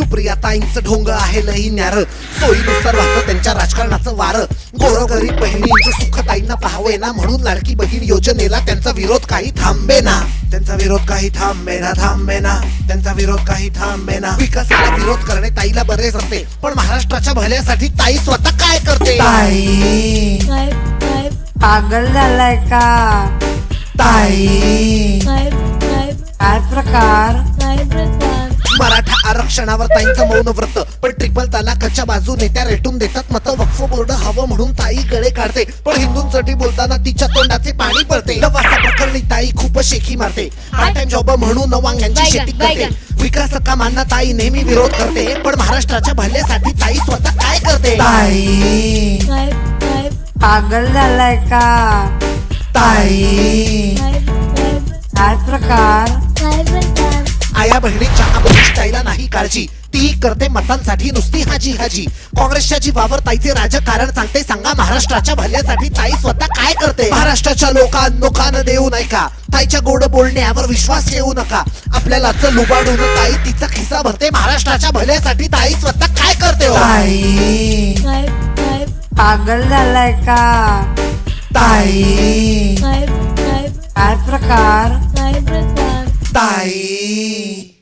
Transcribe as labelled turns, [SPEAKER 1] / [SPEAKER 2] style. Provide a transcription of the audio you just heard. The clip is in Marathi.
[SPEAKER 1] सुप्रियाताईंचं ढोंग आहे लई न्यार. सोयीनुसार वाहतं त्यांच्या राजकारणाचं वार. गोरगरीब बहिणींचं सुखताईंना पाहावे ना म्हणून लाडकी बहीण योजनेला त्यांचा विरोध काही थांबे ना त्यांचा विरोध काही थांबे ना थांबे ना त्यांचा विरोध काही थांबे ना विकासाला विरोध करणे ताईला बरे जमते पण महाराष्ट्राच्या भल्यासाठी ताई स्वतः काय करते? ताई.
[SPEAKER 2] पागल झालाय का?
[SPEAKER 1] ताई. मराठा आरक्षणावर ताईंचं मौन व्रत. पण ट्रिपल तलाकच्या बाजूने त्या रेटून देतात मत. वक्फ बोर्ड हवं म्हणून ताई गळे काढते. पण हिंदूंसाठी बोलताना तिच्या तोंडाचे पाणी पडते. प्रकरणी ताई खूप शेखी मारते. पार्ट टाइम जॉब म्हणून वांग्यांची शेती करते. विकास कामांना ताई नेहमी विरोध करते. पण महाराष्ट्राच्या भल्यासाठी ताई स्वतः काय करते? ताई.
[SPEAKER 2] पागल झालाय का?
[SPEAKER 1] ताई.
[SPEAKER 2] काय प्रकार?
[SPEAKER 1] आया बहिणीच्या नाही काळजी. ती करते मतांसाठी नुसती हाजी हाजी. काँग्रेसच्या जीवावर ताईचे राजकारण सांगते सांगा महाराष्ट्राच्या भल्यासाठी ताई स्वतः काय करते? महाराष्ट्राच्या लोकांनो कान देऊ नये का ताईच्या गोड बोलण्यावर विश्वास ठेवू नका. आपल्याला लुबाडून ताई तिचा खिस्सा भरते. महाराष्ट्राच्या भल्यासाठी ताई स्वतः काय करते हो? ताई.
[SPEAKER 2] पागल झालाय का?
[SPEAKER 1] ताई.
[SPEAKER 2] काय प्रकार?
[SPEAKER 1] ताई.